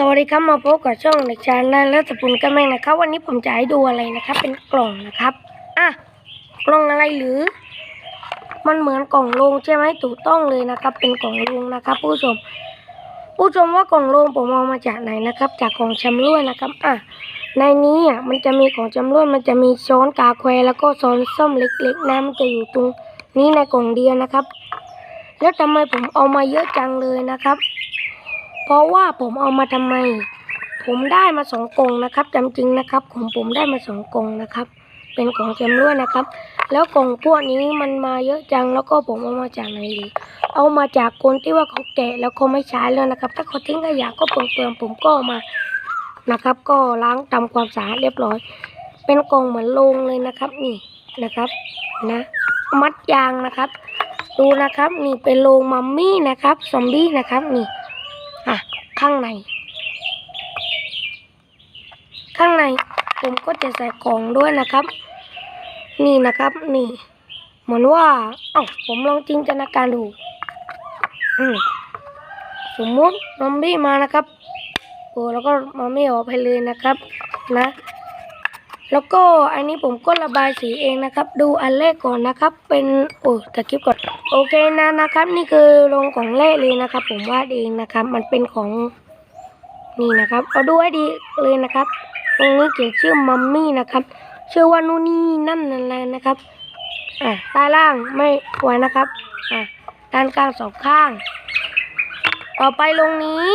สวัสดีครับมาพบกับช่องเด็กชายนันและสปุนกันแม่งนะครับ วันนี้ผมจะให้ดูอะไรนะครับ เป็นกล่องนะครับอะกล่องอะไรหรือ มันเหมือนกล่องโลงใช่ไหมถูกต้องเลยนะครับ เป็นกล่องโลงนะครับ ผู้ชม ผู้ชมว่ากล่องโลงผมเอามาจากไหนนะครับ จากกล่องแชมร่วยนะครับอะในนี้อะมันจะมีของแชมร่วยมันจะมีช้อนกาแควแล้วก็ช้อนส้มเล็กๆนะมันจะอยู่ตรงนี้ในกล่องเดียวนะครับ แล้วทำไมผมเอามาเยอะจังเลยนะครับ เพราะว่าผมเอามาทำไม ผมได้มาสองกลงนะครับจำจริงนะครับ ของผมได้มาสองกลงนะครับ เป็นของแชมร่วยนะครับ แล้วกล่องพวกนี้มันมาเยอะจังแล้วก็ผมเอามาจากไหนดีเอามาจากคนที่ว่าเขาแกะแล้วเขาไม่ใช้แล้วนะครับ ถ้าเขาทิ้งขยะก็เปลืองๆผมก็มานะครับ ก็ล้างทำความสะอาดเรียบร้อย เป็นกล่องเหมือนโลงเลยนะครับนี่นะครับนะ มัดยางนะครับ ดูนะครับนี่เป็นโลงมัมมี่นะครับซอมบี้นะครับนี่ ข้างใน ข้างในผมก็จะใส่ของด้วยนะครับ นี่นะครับ นี่ เหมือนว่า เอ้าผมลองจินตนาการดู อืมสมมุติมัมบี้มานะครับโอ้แล้วก็มัมมี่ออกไปเลยนะครับ นะ แล้วก็อันนี้ผมก็ระบายสีเองนะครับ ดูอันแรกก่อนนะครับ เป็นโอ้แต่คลิปก่อนโอเคนะนะครับ นี่คือลงของแรกเลยนะครับ ผมวาดเองนะครับ มันเป็นของนี่นะครับ เอาดูให้ดีเลยนะครับตรงนี้เขียนชื่อมัมมี่นะครับชื่อว่านู่นนี่นั่นอะไรนะครับอะใต้ล่างไม่ไว้นะครับอะด้านกลางสองข้าง ต่อไปลงนี้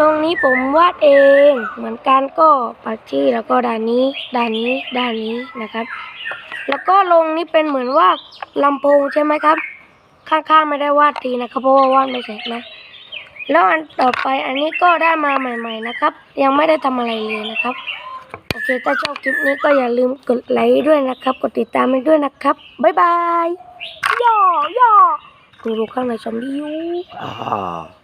ลงนี้ผมวาดเองเหมือนกันก็ปักชื่อแล้วก็ด้านนี้ด้านนี้ด้านนี้นะครับ แล้วก็ลงนี้เป็นเหมือนว่าลำโพงใช่ไหมครับ ข้างๆไม่ได้วาดทีนะครับเพราะว่าวาดไม่เสร็จนะ แล้วอันต่อไปอันนี้ก็ได้มาใหม่ ๆนะครับ ยังไม่ได้ทำอะไรเลยนะครับ โอเคถ้าชอบคลิปนี้ก็อย่าลืมกดไลค์ด้วยนะครับ กดติดตามให้ด้วยนะครับบ๊ายบายย่อย่อดูดูข้างในซอมบี้อยู่ Ah.